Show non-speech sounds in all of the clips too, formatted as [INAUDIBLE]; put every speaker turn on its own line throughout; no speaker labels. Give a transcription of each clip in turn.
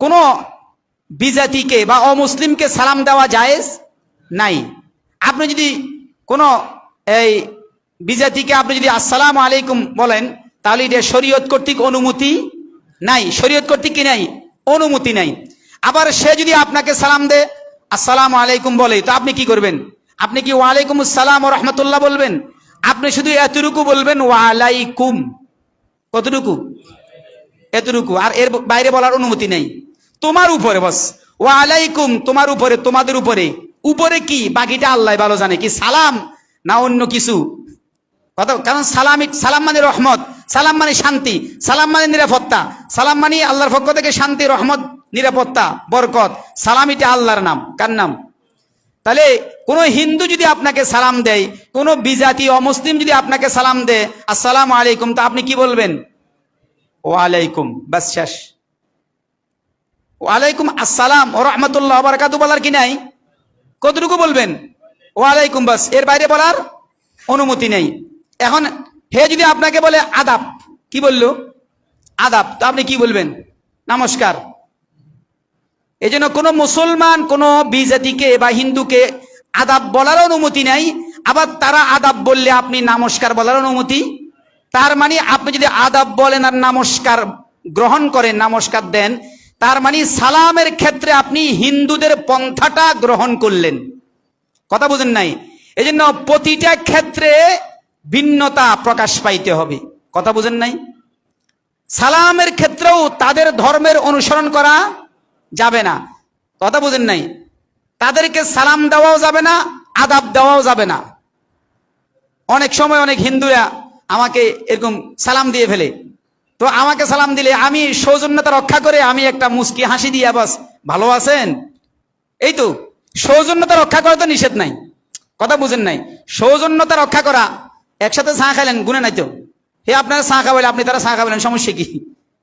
কোনো বিজাতিকে বা অমুসলিমকে সালাম দেওয়া জায়েজ? নাই। আপনি যদি কোনো এই বিজাতিকে আপনি যদি আসসালামু আলাইকুম বলেন, তাহলে এটা শরীয়ত কর্তৃক অনুমতি নাই। শরীয়ত কর্তৃক কি নাই? অনুমতি নাই। আবার সে যদি আপনাকে সালাম দে আসসালামু আলাইকুম বলে, তো আপনি কি করবেন? আপনি কি ওয়ালাইকুম আসসালাম ও রহমতুল্লাহ বলবেন? আপনি শুধু এতটুকু বলবেন, ওয়ালাইকুম। কতটুকু? এতটুকু। আর এর বাইরে বলার অনুমতি নেই। তোমার উপরে, বস। ও আলাইকুম, তোমার উপরে, তোমাদের উপরে। উপরে কি? বাকিটা আল্লাহ ভালো জানে। কি সালাম না অন্য কিছু? কথা কারণ সালাম সালাম মানে রহমত, সালাম মানে শান্তি, সালাম মানে নিরাপত্তা। সালাম মানে আল্লাহর পক্ষ থেকে শান্তি, রহমত, নিরাপত্তা, বরকত। সালাম এটা আল্লাহর নাম। কার নাম? তাহলে কোনো হিন্দু যদি আপনাকে সালাম দেয়, কোনো বিজাতি অমুসলিম যদি আপনাকে সালাম দেয়, আসসালামু আলাইকুম, তা আপনি কি বলবেন? ওয়ালাইকুম বাস শেষ। ওয়ালাইকুম আসসালাম ও রহমতুল্লাহ বারাকাতু বলার কি নাই? কতটুকু বলবেন? ওয়ালাইকুম বাস। এর বাইরে বলার অনুমতি নেই। এখন হে যদি আপনাকে বলে আদাব, কি বলল? আদাব, তো আপনি কি বলবেন? নমস্কার। এই জন্য কোনো মুসলমান, কোনো বিজাতিকে বা হিন্দুকে আদাব বলার অনুমতি নাই। আবার তারা আদাব বললে আপনি নমস্কার বলার অনুমতি। তার মানে আপনি যদি আদাব বলেন আর নমস্কার গ্রহণ করেন, নমস্কার দেন তার মানে সালামের ক্ষেত্রে আপনি হিন্দুদের পন্থাটা গ্রহণ করলেন। কথা বুঝেন নাই? এই জন্য প্রতিটা ক্ষেত্রে ভিন্নতা প্রকাশ পাইতে হবে। কথা বুঝেন নাই? সালামের ক্ষেত্রেও তাদের ধর্মের অনুসরণ করা যাবে না। কথা বুঝেন নাই? তাদেরকে সালাম দেওয়াও যাবে না, আদাব দেওয়াও যাবে না। অনেক সময় অনেক হিন্দুরা আমাকে এরকম সালাম দিয়ে ফেলে। তো আমাকে সালাম দিলে, আমি সৌজন্যতা রক্ষা করে আমি একটা মুস্কি হাসি দিয়ে বাস, ভালো আছেন? এই তো, সৌজন্যতা রক্ষা করা তো নিষেধ নাই। কথা বুঝেন নাই। সৌজন্যতা রক্ষা করা, একসাথে চা খাইলেন, গুনে নাই তো। হে, আপনারা চা খাওয়াইলে আপনি তারা চা খাওয়াইলেন সমস্যা কি?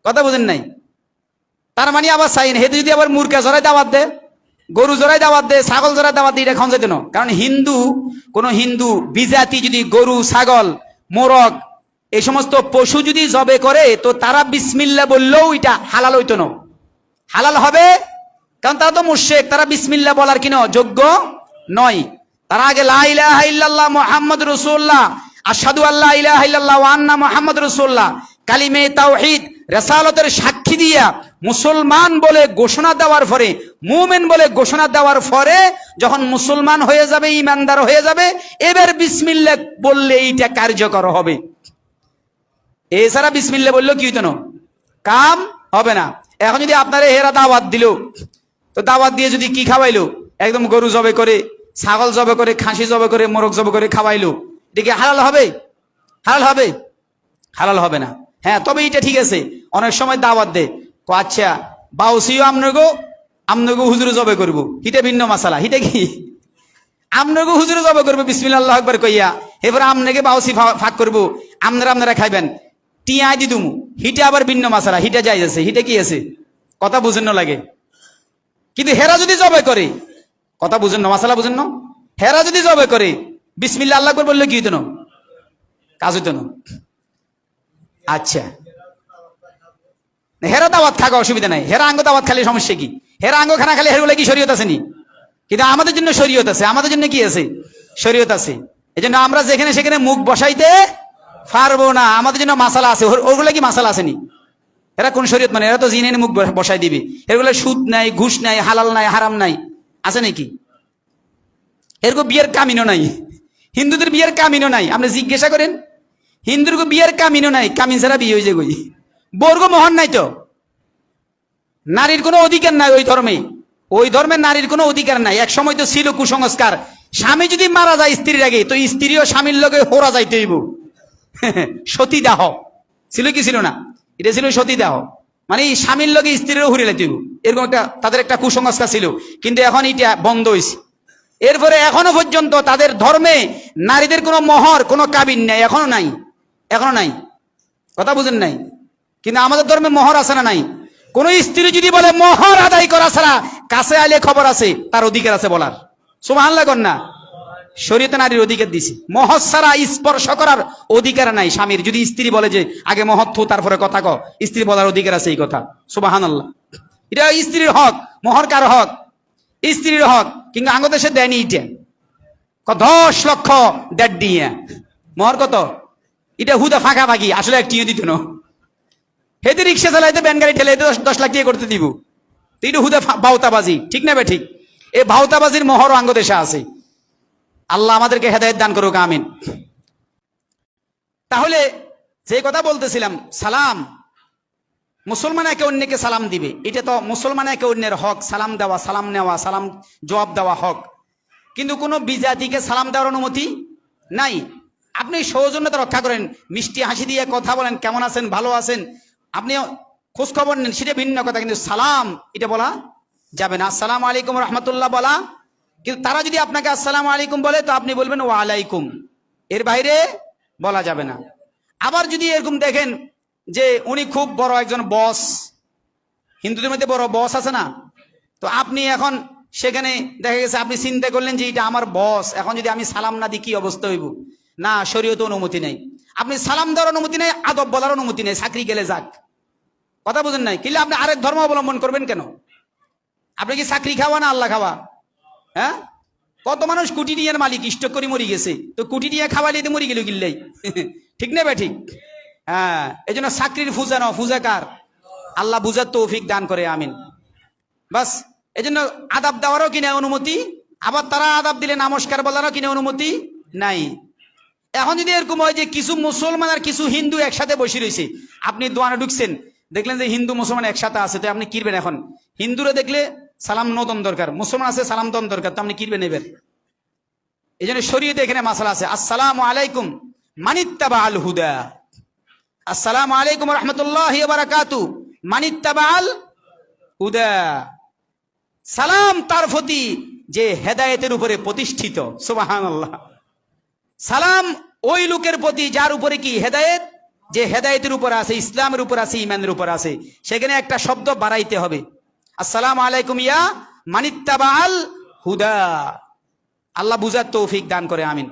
কথা বুঝেন নাই। তার মানে আবার চাইন হেতু যদি আবার মুরগা জড়াই দাওয়াত দে গরু জড়াই দাওয়াত দে ছাগল জড়াই দাওয়াত দে এটা খাওয়া যেত কারণ হিন্দু, কোন হিন্দু বিজাতি যদি গরু, ছাগল, মোরগ এই সমস্ত পশু যদি জবে করে, তো তারা বিসমিল্লা বললেও এটা হালাল হইতো না। হালাল হবে? কারণ তারা তো মুর্শেক তারা বিসমিল্লা বলার কিনো যোগ্য নয়। তারা আগে লা ইলাহা ইল্লাল্লাহ মুহাম্মদ রাসূলুল্লাহ, আশহাদু আল্লাহ মুহাম্মদ রাসূলুল্লাহ। কালিমে তাওহীদ, রেসালতের সাক্ষী দিয়া মুসলমান বলে ঘোষণা দেওয়ার পরে, মুমেন বলে ঘোষণা দেওয়ার পরে যখন মুসলমান হয়ে যাবে ইমানদার হয়ে যাবে, এবার বিসমিল্লা বললে এইটা কার্যকর হবে। এছাড়া বিসমিল্লা বললেও কি হইতো কাম হবে না। এখন যদি আপনারা হেরা দাওয়াত দিল, তো দাওয়াত দিয়ে যদি কি খাওয়াইলো? একদম গরু জবে করে, ছাগল জবে করে, খাসি জবে করে, মোরগ জবে করে খাওয়াইলো। এটা কি হালাল হবে? হালাল হবে? হালাল হবে না। হ্যাঁ তবে এটা ঠিক আছে। অনেক সময় দাওয়াত দে কো আচ্ছা বাউসিও আমনগো আমনগো হুজুর জবে করব। হিটা ভিন্ন মাসালা। হিটা কি? আমনগো হুজুর জবে করব, বিসমিল্লাহ আকবার কইয়া। এবার আমনকে বাউসি ফাঁক করব। আপনারা আপনারা খাইবেন। টিয়াই দি দুমু হিটা আবার ভিন্ন মাসালা। হিটা যাই আছে। হিটা কি আছে? কথা বুঝেন লাগে। কিন্তু হেরা যদি জবে করে, কথা বুঝেন না, মাসালা বুঝেন না। হেরা যদি জবে করে বিসমিল্লা আল্লাহ করে বললে কি হইতো না? কাজ হইতো না। আচ্ছা। হেরা দাওয়াত খাওয়া অসুবিধা নাই। হেরা আঙ্গ দাওয়াত খালি সমস্যা কি? হেরা আঙ্গ খানা খালি হেরগুলো কি শরীয়ত আছে নি? কিন্তু আমাদের জন্য শরীয়ত আছে। আমাদের জন্য কি আছে? শরীয়ত আছে। এই আমরা যেখানে সেখানে মুখ বসাইতে পারব না, আমাদের জন্য মাসালা আছে ওগুলো কি মাসালা আসেনি এরা কোন শরীয়ত মানে? এরা তো জিনে মুখ বসাই দিবে। এগুলো সুদ নাই, ঘুষ নাই, হালাল নাই, হারাম নাই, আছে নাকি? এরকম বিয়ের কামিনও নাই। হিন্দুদের বিয়ের কামিনও নাই। আপনি জিজ্ঞাসা করেন, হিন্দুর বিয়ের কামিনও নাই, কামিন ছাড়া বিয়ে হয়ে যায় গই বর্গ মোহন নাই তো। নারীর কোনো অধিকার নাই ওই ধর্মে। ওই ধর্মের নারীর কোনো অধিকার নাই। এক সময় তো ছিল কুসংস্কার। স্বামী যদি মারা যায় স্ত্রীর আগে, তো স্ত্রীও স্বামীর লগে হোরা যাইতে হইব। [LAUGHS] সতীদাহ। ছিল কি ছিল না? এটা ছিল সতীদাহ। মানে স্বামীর লগে স্ত্রীরও হুরে লাইতে এরকম একটা, তাদের একটা কুসংস্কার ছিল। কিন্তু এখন এটা বন্ধ হয়েছে এরপরে এখনও পর্যন্ত তাদের ধর্মে নারীদের কোনো মহর, কোনো কাবিন নাই। এখনও নাই। এখনও নাই। কথা বুঝেন নাই? কিন্তু আমাদের ধর্মে মহর আছে না নাই? কোন স্ত্রী যদি বলে মহর আদায় করা ছাড়া কাছে আইলে খবর আছে, তার অধিকার আছে বলার। সুমাহান লাগুন না। শরীয়তে নারীর অধিকার দিছি। মহৎ ছাড়া স্পর্শ করার অধিকার নাই স্বামীর। যদি স্ত্রী বলে যে, আগে মহৎ তারপরে কথা ক স্ত্রী বলার অধিকার আছে এই কথা। সুবাহান আল্লাহ এটা স্ত্রীর হক, মোহর কার হক? স্ত্রীর হক, কিন্তু আঙ্গ দেশে দেয়নি ইটে। দশ লক্ষ দেড় দিয়ে। মোহর কত? এটা হুদা ফাঁকা ফাঁকি, আসলে একটিও দিত না। হেতে রিক্সা চালাইতে ব্যান গাড়ি ঠেলে দশ লাখ দিয়ে করতে দিব। এটা হুদা বাউতাবাজি, ঠিক না বে ঠিক? এই বাউতাবাজির মোহর আঙ্গ দেশে আছে। আল্লাহ আমাদেরকে হেদায়ত দান করুক, আমিন। তাহলে যে কথা বলতেছিলাম, সালাম, মুসলমান একে অন্যকে সালাম দিবে। এটা তো মুসলমান একে অন্যের হক, সালাম দেওয়া, সালাম নেওয়া, সালাম জবাব দেওয়া হক। কিন্তু কোনো বিজাতিকে সালাম দেওয়ার অনুমতি নাই। আপনি সৌজন্যতা রক্ষা করেন, মিষ্টি হাসি দিয়ে কথা বলেন, কেমন আছেন, ভালো আছেন? আপনি খোঁজ খবর নেন, সেটা ভিন্ন কথা, কিন্তু সালাম, এটা বলা যাবে না। আসসালামু আলাইকুম রহমতুল্লাহ বলা কিন্তু তারা যদি আপনাকে আসসালামু আলাইকুম বলে, তো আপনি বলবেন ও আলাইকুম এর বাইরে বলা যাবে না। আবার যদি এরকম দেখেন যে উনি খুব বড় একজন বস, হিন্দুদের মধ্যে বড় বস আছে না, তো আপনি এখন সেখানে দেখা গেছে আপনি চিন্তা করলেন যে এটা আমার বস, এখন যদি আমি সালাম না দিই, কি অবস্থা হইব? না, শরীয়ত অনুমতি নেই। আপনি সালাম দেওয়ার অনুমতি নেই, আদব বলার অনুমতি নেই, চাকরি গেলে যাক। কথা বুঝেন নাই? কিন্তু আপনি আরেক ধর্ম অবলম্বন করবেন কেন? আপনি কি চাকরি খাওয়া না আল্লাহ খাওয়া? হ্যাঁ? কত মানুষ কুটি নিয়ে মালিক স্টক করে মরি গেছে। তো কুটি নিয়ে খাওয়াইলে তো মরি গেল গিল্লাই [LAUGHS] ঠিক না বে ঠিক? হ্যাঁ এই জন্য চাকরির ফুজা ন ফুজা কার? আল্লাহ বুঝার তৌফিক দান করে, আমিন। বাস এই জন্য আদাব দেওয়ারও কিনা অনুমতি? আবার তারা আদাব দিলে নমস্কার বলারও কিনা অনুমতি? নাই। এখন যদি এরকম হয় যে কিছু মুসলমান আর কিছু হিন্দু একসাথে বসে রয়েছে, আপনি দোয়ানে ঢুকছেন, দেখলেন যে হিন্দু মুসলমান একসাথে আছে, তো আপনি কিরবেন এখন? হিন্দুরা দেখলে সালাম নদন দরকার। মুসলমান আছে, সালাম দন দরকার। তো আপনি কিরবেন এবার? এই জন্য শরীয়তে এখানে মাসালা আছে। আসসালামু আলাইকুম মানিত্তাবা আল হুদা। আসসালামু আলাইকুম রহমতুল্লাহ বারাকাতু। মানিত্তাবা আল হুদা। সালাম তার প্রতি যে হেদায়েতের উপরে প্রতিষ্ঠিত। সুবাহান আল্লাহ সালাম ওই লোকের প্রতি যার উপরে কি হেদায়েত? যে হেদায়েতের উপর আছে, ইসলামের উপর আছে ইমানের উপর আছে। সেখানে একটা শব্দ বাড়াইতে হবে। আসসালাম আলাইকুম ইয়া মানিত্তাবাল হুদা। আল্লাহ বুঝার তৌফিক দান করে আমিন।